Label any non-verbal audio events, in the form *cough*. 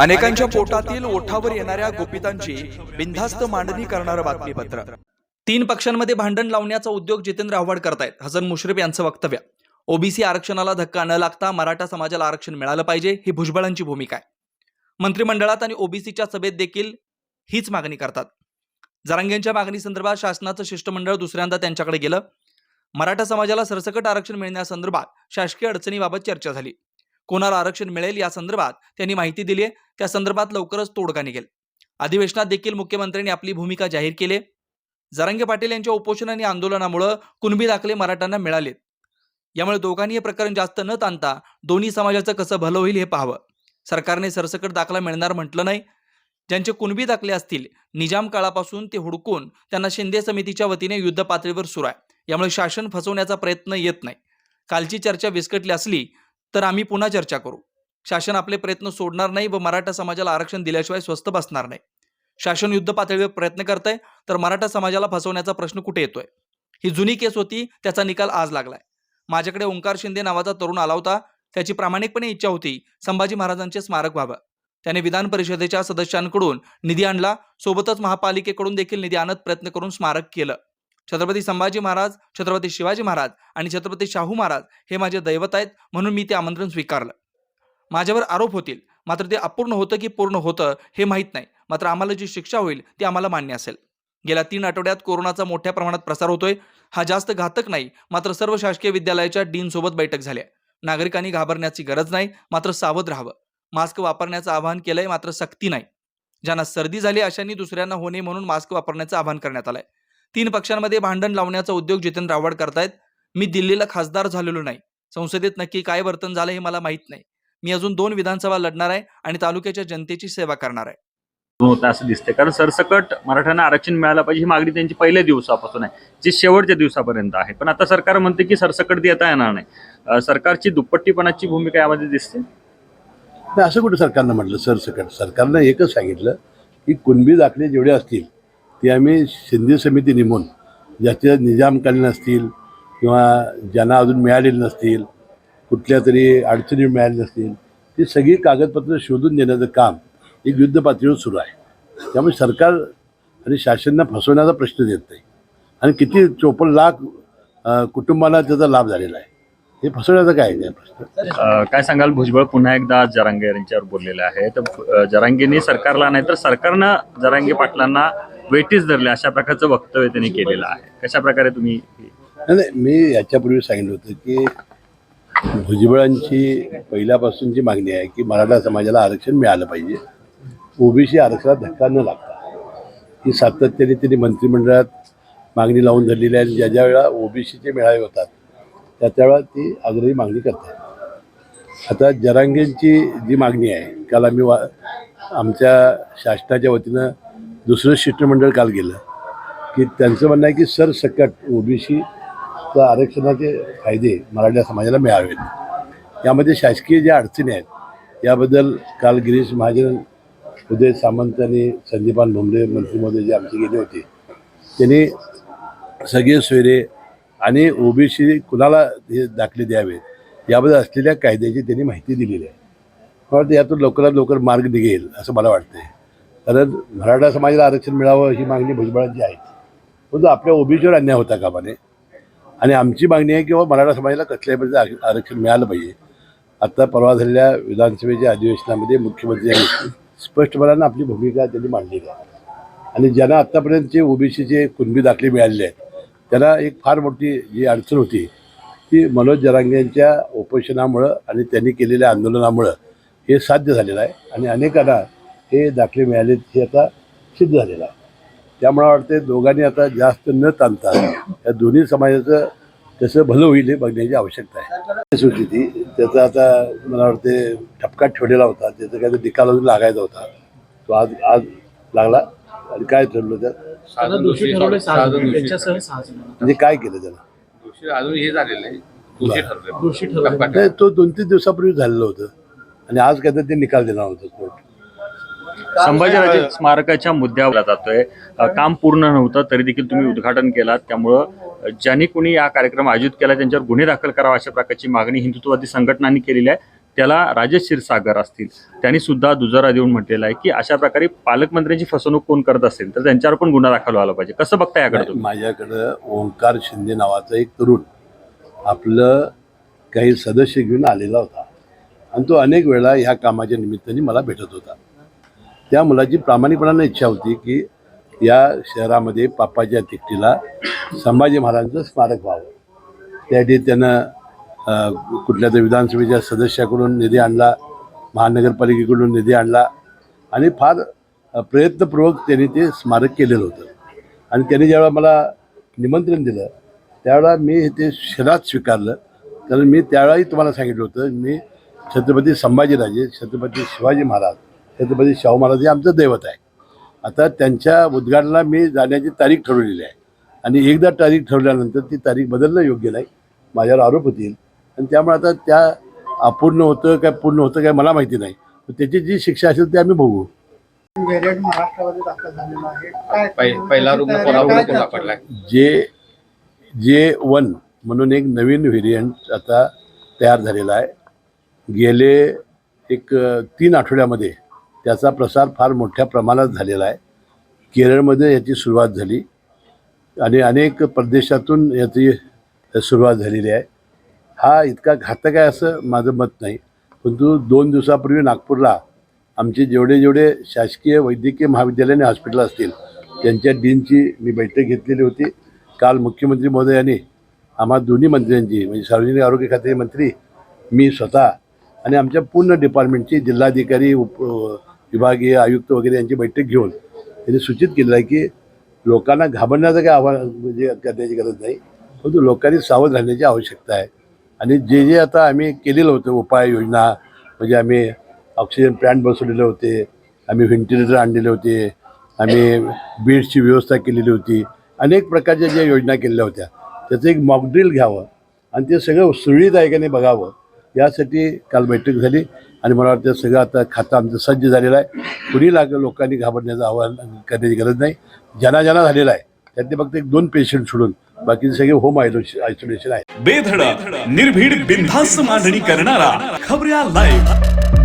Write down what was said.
अनेकांच्या पोटातील ओठावर येणाऱ्या गोपितांची बिनधास्त मांडणी करणारं बातमीपत्र. तीन पक्षांमध्ये भांडण लावण्याचा उद्योग जितेंद्र आव्हाड करतायत. हसन मुश्रीफ यांचं वक्तव्य. ओबीसी आरक्षणाला धक्का न लागता मराठा समाजाला आरक्षण मिळालं पाहिजे ही भुजबळांची भूमिका आहे. मंत्रिमंडळात आणि ओबीसीच्या सभेत देखील हीच मागणी करतात. जरांगेंच्या मागणीसंदर्भात शासनाचं शिष्टमंडळ दुसऱ्यांदा त्यांच्याकडे गेलं. मराठा समाजाला सरसकट आरक्षण मिळण्यासंदर्भात शासकीय अडचणीबाबत चर्चा झाली. कोणाला आरक्षण मिळेल या संदर्भात त्यांनी माहिती दिली आहे. त्या संदर्भात लवकरच तोडगा निघेल. अधिवेशनात देखील मुख्यमंत्र्यांनी आपली भूमिका जाहीर केली आहे. जरांगे पाटील यांच्या उपोषण आणि आंदोलनामुळं कुणबी दाखले मराठ्यांना मिळालेत. यामुळे दोघांनी हे प्रकरण जास्त न ताणता दोन्ही समाजाचं कसं भलं होईल हे पाहावं. सरकारने सरसकट दाखला मिळणार म्हटलं नाही. ज्यांचे कुणबी दाखले असतील निजाम काळापासून ते हुडकून त्यांना शिंदे समितीच्या वतीने युद्ध पातळीवर सुरू आहे. यामुळे शासन फसवण्याचा प्रयत्न येत नाही. कालची चर्चा विस्कटली असली तर आम्ही पुन्हा चर्चा करू. शासन आपले प्रयत्न सोडणार नाही व मराठा समाजाला आरक्षण दिल्याशिवाय स्वस्त बसणार नाही. शासन युद्ध पातळीवर प्रयत्न करतंय तर मराठा समाजाला फसवण्याचा प्रश्न कुठे येतोय? ही जुनी केस होती त्याचा निकाल आज लागलाय. माझ्याकडे ओंकार शिंदे नावाचा तरुण आला होता त्याची प्रामाणिकपणे इच्छा होती संभाजी महाराजांचे स्मारक व्हावं. त्याने विधान परिषदेच्या सदस्यांकडून निधी आणला सोबतच महापालिकेकडून देखील निधी आणत प्रयत्न करून स्मारक केलं. छत्रपती संभाजी महाराज छत्रपती शिवाजी महाराज आणि छत्रपती शाहू महाराज हे माझे दैवत आहेत म्हणून मी ते आमंत्रण स्वीकारलं. माझ्यावर आरोप होतील. मात्र ते अपूर्ण होतं की पूर्ण होतं हे माहीत नाही. मात्र आम्हाला जी शिक्षा होईल ती आम्हाला मान्य असेल. गेल्या तीन आठवड्यात कोरोनाचा मोठ्या प्रमाणात प्रसार होतोय. हा जास्त घातक नाही. मात्र सर्व शासकीय विद्यालयाच्या डीनसोबत बैठक झाल्या. नागरिकांनी घाबरण्याची गरज नाही. मात्र सावध राहावं. मास्क वापरण्याचं आवाहन केलंय. मात्र सक्ती नाही. ज्यांना सर्दी झाली अशांनी दुसऱ्यांना होणे म्हणून मास्क वापरण्याचं आवाहन करण्यात आलंय. तीन पक्षांमध्ये भांडण लावण्याचा उद्योग जितेंद्र आव्हाड करतायत. मी दिल्लीला खासदार झालेलो नाही. संसदेत नक्की काय वर्तन झालं हे मला माहीत नाही. मी अजून दोन विधानसभा लढणार आहे आणि तालुक्याच्या जनतेची सेवा करणार आहे. होतं असं दिसतंय. कारण सरसकट मराठ्यांना आरक्षण मिळालं पाहिजे ही मागणी त्यांची पहिल्या दिवसापासून आहे जी शेवटच्या दिवसापर्यंत आहे. पण आता सरकार म्हणते की सरसकट देता येणार नाही. सरकारची दुप्पट्टीपणाची भूमिका यामध्ये दिसते? नाही असं कुठं सरकारनं म्हटलं? सरसकट. सरकारनं एकच सांगितलं की कुणबी दाखले जेवढे असतील ती आम्ही शिंदे समिती नेमून ज्याच्या निजामकालीन असतील किंवा ज्यांना अजून मिळालेले नसतील कुठल्या तरी अडचणी मिळाल्या नसतील ती सगळी कागदपत्र शोधून देण्याचं काम एक युद्ध पातळीवर सुरू आहे. त्यामुळे सरकार आणि शासनाला फसवण्याचा प्रश्न देत नाही. आणि किती चोपन्न लाख कुटुंबाला त्याचा लाभ झालेला आहे. हे फसवण्याचं काय नाही प्रश्न काय सांगाल? भुजबळ पुन्हा एकदा जरांगे यांच्यावर बोललेले आहे तर जरांगेंनी सरकारला नाही तर सरकारनं जरांगे पाटलांना वेटीस धरले अशा प्रकारचं वक्तव्य त्यांनी केलेलं आहे. कशा प्रकारे तुम्ही नाही नाही मी याच्यापूर्वी सांगितलं होतं की भुजबळांची पहिल्यापासूनची मागणी आहे की मराठा समाजाला आरक्षण मिळालं पाहिजे ओबीसी आरक्षणात धक्का न लागता. ही सातत्याने त्यांनी मंत्रिमंडळात मागणी लावून धरलेली आहे आणि ज्या ज्या वेळा ओबीसीचे मेळावे होतात त्या त्यावेळा ती आग्रही मागणी करतात आता जरांगेंची जी मागणी आहे काल आम्ही वा आमच्या शासनाच्या वतीनं दुसरं शिष्टमंडळ काल गेलं की त्यांचं म्हणणं आहे की सरसकट बी तर आरक्षणाचे फायदे मराठा समाजाला मिळावेत. यामध्ये शासकीय ज्या अडचणी आहेत याबद्दल काल गिरीश महाजन उदय सामंत आणि संदीपान भोमरे मंत्री जे आमचे गेले होते त्यांनी सगळे सोयरे आणि ओबीसी कुणाला हे दाखले द्यावेत याबद्दल असलेल्या कायद्याची त्यांनी माहिती दिलेली आहे. मला वाटतं यातून लवकरात लवकर मार्ग निघेल असं मला वाटतंय. कारण मराठा समाजाला आरक्षण मिळावं ही मागणी भुजबळांची आहे. परंतु आपल्या ओबीसीवर अन्याय होता कामा नये आणि आमची मागणी आहे की बाबा मराठा समाजाला कसल्याही पद्धतीचं आरक्षण मिळालं पाहिजे. आत्ता परवा झालेल्या विधानसभेच्या अधिवेशनामध्ये मुख्यमंत्र्यांनी स्पष्टपणानं आपली भूमिका त्यांनी मांडलेली आहे. आणि ज्यांना आत्तापर्यंतचे ओबीसीचे कुणबी दाखले मिळालेले आहेत त्यांना एक फार मोठी जी अडचण होती ती मनोज जरांगेंच्या उपोषणामुळं आणि त्यांनी केलेल्या आंदोलनामुळं हे साध्य झालेलं आहे. आणि अनेकांना हे दाखले मिळाले हे आता सिद्ध झालेलं आहे. त्यामुळे वाटते दोघांनी आता जास्त न ताणता *coughs* या दोन्ही समाजाचं कसं भलं होईल हे बघण्याची आवश्यकता आहे. केस होती ती त्याचा आता मला वाटते ठपका ठेवलेला होता त्याचा काही निकाल अजून लागायचा होता. तो आज आज लागला आणि काय ठरलं त्यात? म्हणजे काय केलं त्याला अजून हे झालेलं आहे. तो दोन तीन दिवसापूर्वी झालेलं होतं. आणि आज काय ते निकाल देणार होतं कोर्ट. संभाजीराजे स्मारकाच्या मुद्द्यावर जातोय. काम पूर्ण नव्हतं तरी देखील तुम्ही उद्घाटन केलात. त्यामुळं ज्यांनी कोणी या कार्यक्रम आयोजित केला त्यांच्यावर गुन्हे दाखल करावा अशा प्रकारची मागणी हिंदुत्ववादी संघटनांनी केलेली आहे. त्याला राजेश क्षीरसागर असतील त्यांनी सुद्धा दुजारा देऊन म्हटलेलं आहे की अशा प्रकारे पालकमंत्र्यांची फसवणूक कोण करत असेल तर त्यांच्यावर पण गुन्हा दाखल व्हायला पाहिजे. कसं बघता याकडे माझ्याकडं ओंकार शिंदे नावाचा एक तरुण आपलं काही सदस्य घेऊन आलेला होता. आणि तो अनेक वेळा ह्या कामाच्या निमित्ताने मला भेटत होता. त्या मुलाची प्रामाणिकपणाने इच्छा होती की या शहरामध्ये पापाच्या तिकटीला संभाजी महाराजांचं स्मारक व्हावं. त्यासाठी त्यानं कुठल्या तरी विधानसभेच्या सदस्याकडून निधी आणला महानगरपालिकेकडून निधी आणला आणि फार प्रयत्नपूर्वक त्यांनी ते स्मारक केलेलं होतं. आणि त्यांनी ज्यावेळा मला निमंत्रण दिलं त्यावेळा मी ते शहरात स्वीकारलं. कारण मी त्यावेळाही तुम्हाला सांगितलं होतं मी छत्रपती संभाजीराजे छत्रपती शिवाजी महाराज छत्रपती शाहू महाराज हे आमचं दैवत आहे आता त्यांच्या उद्घाटनाला मी जाण्याची तारीख ठरवलेली आहे. आणि एकदा तारीख ठरवल्यानंतर ती तारीख बदलणं योग्य नाही माझ्यावर आरोप होतील. आणि त्यामुळे आता त्या अपूर्ण होतं काय पूर्ण होतं काय मला माहिती नाही. पण त्याची जी शिक्षा असेल ती आम्ही बघू व्हेरियंट महाराष्ट्रामध्ये दाखल झालेला आहे. काय पहि- पहिला रुग्ण जे जे वन म्हणून एक नवीन व्हेरियंट आता तयार झालेला आहे. गेले एक तीन आठवड्यामध्ये त्याचा प्रसार फार मोठ्या प्रमाणात झालेला आहे. केरळमध्ये याची सुरुवात झाली आणि अनेक प्रदेशातून याची सुरुवात झालेली आहे. हा इतका घातक आहे असं माझं मत नाही. परंतु दोन दिवसापूर्वी नागपूरला आमचे जेवढे जेवढे शासकीय वैद्यकीय महाविद्यालय आणि हॉस्पिटल असतील त्यांच्या डीनची मी बैठक घेतलेली होती. काल मुख्यमंत्री महोदयांनी आम्हा दोन्ही मंत्र्यांची म्हणजे सार्वजनिक आरोग्य खात्याचे मंत्री मी स्वतः आणि आमच्या पूर्ण डिपार्टमेंटची जिल्हाधिकारी उप विभागीय आयुक्त वगैरे यांची बैठक घेऊन त्यांनी सूचित केलेलं आहे की लोकांना घाबरण्याचं काही आव्हान म्हणजे करण्याची गरज नाही. परंतु लोकांनी सावध राहण्याची आवश्यकता आहे. आणि जे जे आता आम्ही केलेलं होतं उपाययोजना म्हणजे आम्ही ऑक्सिजन प्लॅन्ट बसवलेले होते आम्ही व्हेंटिलेटर आणलेले होते आम्ही बेड्सची व्यवस्था केलेली होती अनेक प्रकारच्या ज्या योजना केलेल्या होत्या त्याचं एक मॉकड्रिल घ्यावं आणि ते सगळं सुरळीत आहे का नाही बघावं. यासाठी काल बैठक झाली आणि मला वाटतं सगळं आता खातं आमचं सज्ज झालेलं आहे. कुणी लाग लोकांनी घाबरण्याचं आव्हान करण्याची गरज नाही. ज्यांना ज्यांना झालेला आहे त्यातले फक्त एक दोन पेशंट सोडून बाकी सगळे होम आयसोलेशन आयसोलेशन आहे बेधडक निर्भीड बिनधास्त मांडणी करणारा खबऱ्या लाईव्ह